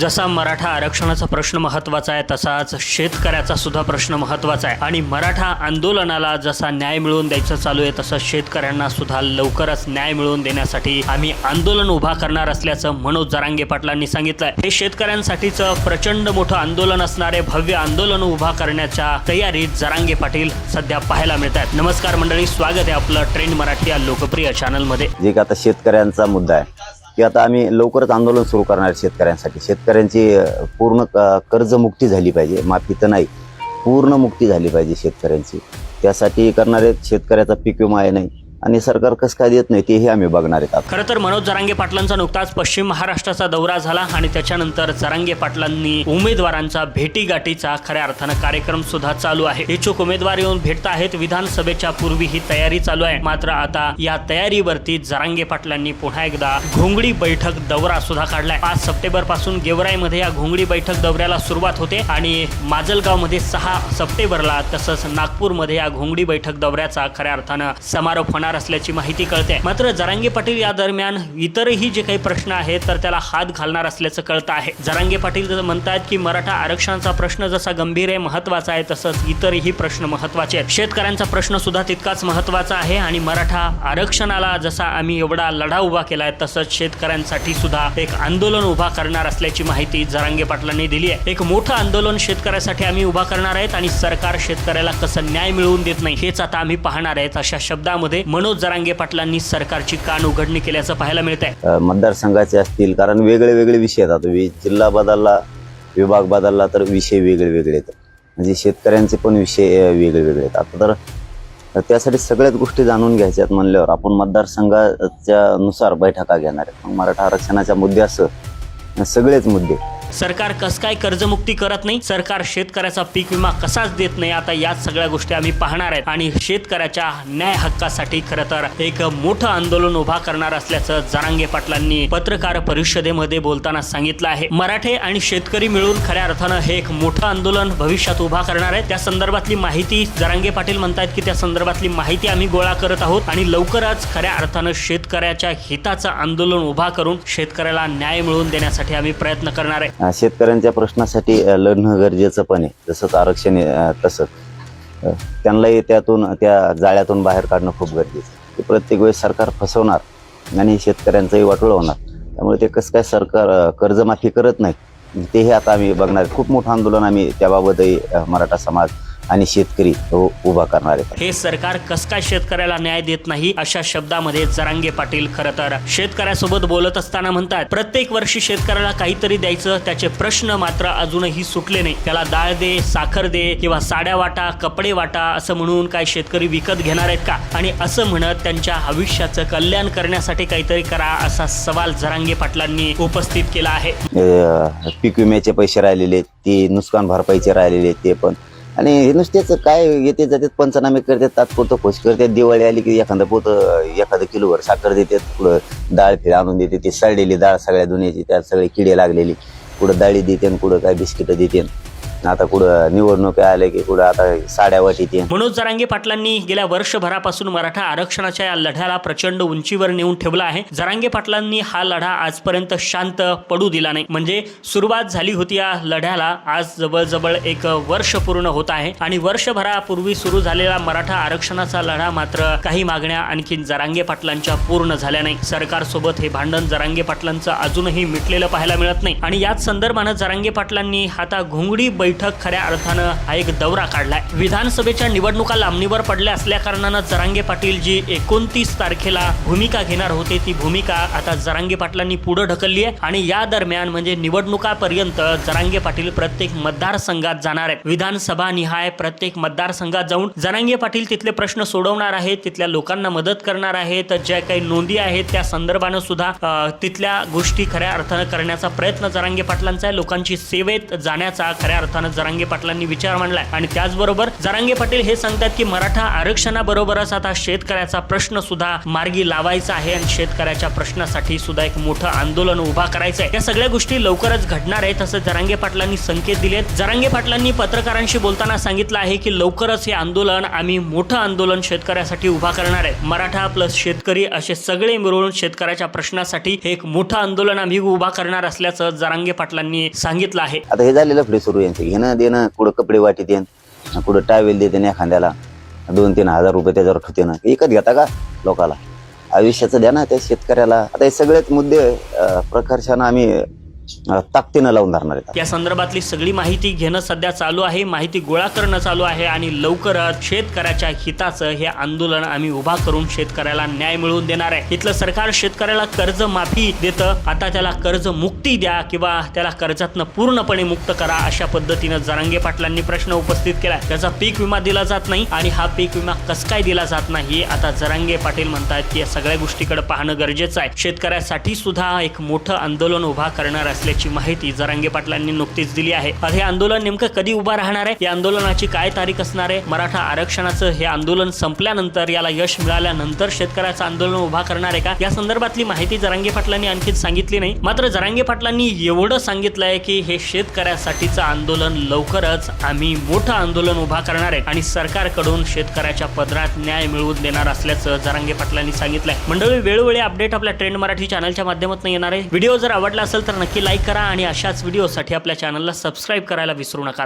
जसा मराठा आरक्षणाचा प्रश्न महत्त्वाचा आहे तसाच शेतकऱ्याचा सुद्धा प्रश्न महत्त्वाचा आहे. आणि मराठा आंदोलनाला जसा न्याय मिळवून द्यायचं चालू आहे तसं शेतकऱ्यांना सुद्धा लवकरच न्याय मिळवून देण्यासाठी आम्ही आंदोलन उभा करणार असल्याचं मनोज जरांगे पाटलांनी सांगितलंय. हे शेतकऱ्यांसाठीचं प्रचंड मोठं आंदोलन असणारे भव्य आंदोलन उभा करण्याच्या तयारीत जरांगे पाटील सध्या पाहायला मिळत आहेत नमस्कार मंडळी स्वागत आहे आपलं ट्रेंड मराठी या लोकप्रिय चॅनलमध्ये जे आता शेतकऱ्यांचा मुद्दा आहे. की आता आम्ही लवकरच आंदोलन सुरू करणार आहे शेतकऱ्यांसाठी. शेतकऱ्यांची पूर्ण क- कर्जमुक्ती झाली पाहिजे. माफी तर नाही पूर्ण मुक्ती झाली पाहिजे शेतकऱ्यांची. त्यासाठी करणारे शेतकऱ्याचा पीक विमा आहे नाही. आणि सरकार कसं काय देत नाही तेही आम्ही बघणार आहेत खरं तर मनोज जरांगे पाटलांचा नुकताच पश्चिम महाराष्ट्राचा दौरा झाला आणि त्याच्यानंतर जरांगे पाटलांनी उमेदवारांचा भेटीगाठीचा खऱ्या अर्थानं कार्यक्रम सुद्धा चालू आहे. इच्छुक उमेदवार येऊन भेटत आहेत विधानसभेच्या पूर्वी ही तयारी चालू आहे. मात्र आता या तयारीवरती जरांगे पाटलांनी पुन्हा एकदा घोंगडी बैठक दौरा सुद्धा काढलाय. पाच सप्टेंबरपासून गेवराईमध्ये या घोंगडी बैठक दौऱ्याला सुरुवात होते आणि माजलगावमध्ये सहा सप्टेंबरला तसंच नागपूरमध्ये या घोंगडी बैठक दौऱ्याचा खऱ्या अर्थानं समारोप होणार असल्याची माहिती कळते. मात्र जरांगे पाटील या दरम्यान इतरही जे काही प्रश्न आहेत तर त्याला हात घालणार असल्याचं कळतं आहे. जरांगे पाटील म्हणतात म्हणतायत की मराठा आरक्षणाचा प्रश्न जसा गंभीर आहे महत्त्वाचा आहे तसंच इतरही प्रश्न महत्त्वाचे आहेत. शेतकऱ्यांचा प्रश्न सुद्धा तितकाच महत्त्वाचा आहे आणि मराठा आरक्षणाला जसा आम्ही एवढा लढा उभा केलाय तसंच शेतकऱ्यांसाठी सुद्धा एक आंदोलन उभा करणार असल्याची माहिती जरांगे पाटलांनी दिली आहे. एक मोठं आंदोलन शेतकऱ्यासाठी आम्ही उभा करणार आहेत आणि सरकार शेतकऱ्याला कसं न्याय मिळवून देत नाही हेच आता आम्ही पाहणार आहेत अशा शब्दामध्ये मनोज जरांगे पाटलांनी सरकारची कान उघडणी केल्याचं पाहायला मिळत आहे मतदारसंघाचे असतील कारण वेगळे वेगळे विषय येतात जिल्हा बदलला विभाग बदलला तर विषय वेगळे वेगळे येतात म्हणजे शेतकऱ्यांचे पण विषय वेगळे वेगळे आहेत. आता तर त्यासाठी सगळ्याच गोष्टी जाणून घ्यायच्यात म्हणल्यावर आपण मतदारसंघाच्या नुसार बैठका घेणार आहेत. मराठा आरक्षणाच्या मुद्द्यासह सगळेच मुद्दे सरकार कस काय कर्जमुक्ती करत नाही? सरकार शेतकऱ्याचा पीक विमा कसाच देत नाही? आता याच सगळ्या गोष्टी आम्ही पाहणार आहेत. आणि शेतकऱ्याच्या न्याय हक्कासाठी खरं तर एक मोठं आंदोलन उभा करणार असल्याचं जरांगे पाटलांनी पत्रकार परिषदेमध्ये बोलताना सांगितलं आहे. मराठे आणि शेतकरी मिळून खऱ्या अर्थानं हे एक मोठं आंदोलन भविष्यात उभा करणार आहे त्या संदर्भातली माहिती जरांगे पाटील म्हणतायत की त्या संदर्भातली माहिती आम्ही गोळा करत आहोत आणि लवकरच खऱ्या अर्थानं शेतकऱ्याच्या हिताचं आंदोलन उभा करून शेतकऱ्याला न्याय मिळवून देण्यासाठी आम्ही प्रयत्न करणार आहे. शेतकऱ्यांच्या प्रश्नासाठी लढणं गरजेचं पण आहे. जसंच आरक्षण आहे, त्यांनाही त्यातून त्या जाळ्यातून बाहेर काढणं खूप गरजेचं ते प्रत्येक वेळेस सरकार फसवणार आणि शेतकऱ्यांचंही वाटोळ होणार. त्यामुळे ते कसं काय सरकार कर्जमाफी करत नाही तेही आता आम्ही बघणार. खूप मोठं आंदोलन आम्ही त्याबाबतही मराठा समाज आणि शेतकरी उभा करणार आहे हे सरकार कस काय शेतकऱ्याला न्याय देत नाही अशा शब्दामध्ये जरांगे पाटील खरं तर. शेतकऱ्यासोबत बोलत असताना म्हणतात प्रत्येक वर्षी शेतकऱ्याला काहीतरी द्यायचं त्याचे प्रश्न मात्र अजूनही सुटले नाही. त्याला डाळ दे साखर दे किंवा साड्या वाटा कपडे वाटा असं म्हणून काय शेतकरी विकत घेणार आहेत का? आणि असं म्हणत त्यांच्या भविष्याचं कल्याण करण्यासाठी काहीतरी करा असा सवाल जरांगे पाटलांनी उपस्थित केला आहे. पीक विम्याचे पैसे राहिलेले ते नुकसान भरपाईचे राहिलेले ते पण. आणि हे नुसतेच काय येते जातात पंचनामे करतात तात्पुरतं खुश करतात. दिवाळी आली की एखादं पोत एखादं किलोवर साखर देतात पुढं डाळ फिर आणून देते ती सडलेली डाळ सगळ्या दुनियाची त्यात सगळे किडे लागलेली. कुठं डाळी देते आणि कुठं काय बिस्किटं देते. आता कुठं निवडणूक आले की कुठं आता साड्या वाटीते. मनोज जरांगे पाटलांनी गेल्या वर्षभरापासून मराठा आरक्षणाच्या या लढ्याला प्रचंड उंचीवर नेऊन ठेवला आहे. जरांगे पाटलांनी हा लढा आजपर्यंत शांत पडू दिला नाही. म्हणजे सुरुवात झाली होती या लढ्याला. आज जवळजवळ एक वर्ष पूर्ण होत आहे आणि वर्षभरापूर्वी सुरू झालेला मराठा आरक्षणाचा लढा मात्र काही मागण्या आणखी जरांगे पाटलांच्या पूर्ण झाल्या नाही. सरकारसोबत हे भांडण जरांगे पाटलांचं अजूनही मिटलेलं पाहायला मिळत नाही. आणि याच संदर्भानं जरांगे पाटलांनी आता घोंगडी बैठक खऱ्या अर्थानं हा एक दौरा काढलाय. विधानसभेच्या निवडणुका लांबणीवर पडल्या असल्या कारणानं जरांगे पाटील जी एकोणतीस तारखेला भूमिका घेणार होते ती भूमिका आता जरांगे पाटलांनी पुढे ढकलली आहे आणि या दरम्यान म्हणजे निवडणुकापर्यंत जरांगे पाटील प्रत्येक मतदारसंघात जाणार आहेत. विधानसभा निहाय प्रत्येक मतदारसंघात जाऊन जरांगे पाटील तिथले प्रश्न सोडवणार आहेत तिथल्या लोकांना मदत करणार आहेत ज्या काही नोंदी आहेत त्या संदर्भानं सुद्धा तिथल्या गोष्टी खऱ्या अर्थानं करण्याचा प्रयत्न जरांगे पाटलांचा आहे. लोकांची सेवेत जाण्याचा खऱ्या अर्थानं असताना जरांगे पाटलांनी विचार मांडलाय. आणि त्याचबरोबर जरांगे पाटील हे सांगतात की मराठा आरक्षणाबरोबरच आता शेतकऱ्याचा प्रश्न सुद्धा मार्गी लावायचा आहे आणि शेतकऱ्याच्या प्रश्नासाठी सुद्धा एक मोठं आंदोलन उभा करायचं आहे या सगळ्या गोष्टी लवकरच घडणार आहेत असं जरांगे पाटलांनी संकेत दिलेत. जरांगे पाटलांनी पत्रकारांशी बोलताना सांगितलं आहे की लवकरच हे आंदोलन आम्ही मोठं आंदोलन शेतकऱ्यासाठी उभा करणार आहे. मराठा प्लस शेतकरी असे सगळे मिळून शेतकऱ्याच्या प्रश्नासाठी एक मोठं आंदोलन आम्ही उभा करणार असल्याचं जरांगे पाटलांनी सांगितलं आहे. आता हे झालेलं पुढे सुरू यांचं घेणं देणं कुठं कपडे वाटी देन कुठं टावेल देते एखाद्याला. दोन तीन हजार रुपये त्याच्यावर ठेवते एकच घेता का लोकाला? आयुष्याचं द्या ना त्या शेतकऱ्याला. आता हे सगळेच मुद्दे प्रकर्षानं आम्ही ताकदीनं लावून धरणार आहेत. या संदर्भातली सगळी माहिती घेणं सध्या चालू आहे माहिती गोळा करणं चालू आहे आणि लवकरच शेतकऱ्याच्या हिताचं हे आंदोलन आम्ही उभा करून शेतकऱ्याला न्याय मिळवून देणार आहे. इथलं सरकार शेतकऱ्याला कर्ज माफी देतं आता त्याला कर्ज मुक्ती द्या किंवा त्याला कर्जातनं पूर्णपणे मुक्त करा अशा पद्धतीनं जरांगे पाटलांनी प्रश्न उपस्थित केला त्याचा पीक विमा दिला जात नाही आणि हा पीक विमा कस काय दिला जात नाही आता जरांगे पाटील म्हणतात की या सगळ्या गोष्टीकडे पाहणं गरजेचं आहे. शेतकऱ्यासाठी सुद्धा एक मोठं आंदोलन उभा करणार असल्याची माहिती जरांगे पाटलांनी नुकतीच दिली आहे. हे आंदोलन नेमकं कधी उभा राहणार आहे? या आंदोलनाची काय तारीख असणार आहे? मराठा आरक्षणाचं हे आंदोलन संपल्यानंतर याला यश मिळाल्यानंतर शेतकऱ्याचं आंदोलन उभा करणार आहे का? या संदर्भातली माहिती जरांगे पाटलांनी आणखी सांगितली नाही. मात्र जरांगे पाटलांनी एवढं सांगितलंय की हे शेतकऱ्यासाठीचं आंदोलन लवकरच आम्ही मोठं आंदोलन उभा करणार आहे आणि सरकारकडून शेतकऱ्याच्या पदरात न्याय मिळवून देणार असल्याचं जरांगे पाटलांनी सांगितलंय. मंडळी वेळोवेळी अपडेट आपल्या ट्रेंड मराठी चॅनलच्या माध्यमातून येणार आहे. व्हिडिओ जर आवडला असेल तर नक्की लाईक करा आणि अशाच व्हिडिओसाठी आपल्या चॅनलला सबस्क्राईब करायला विसरू नका.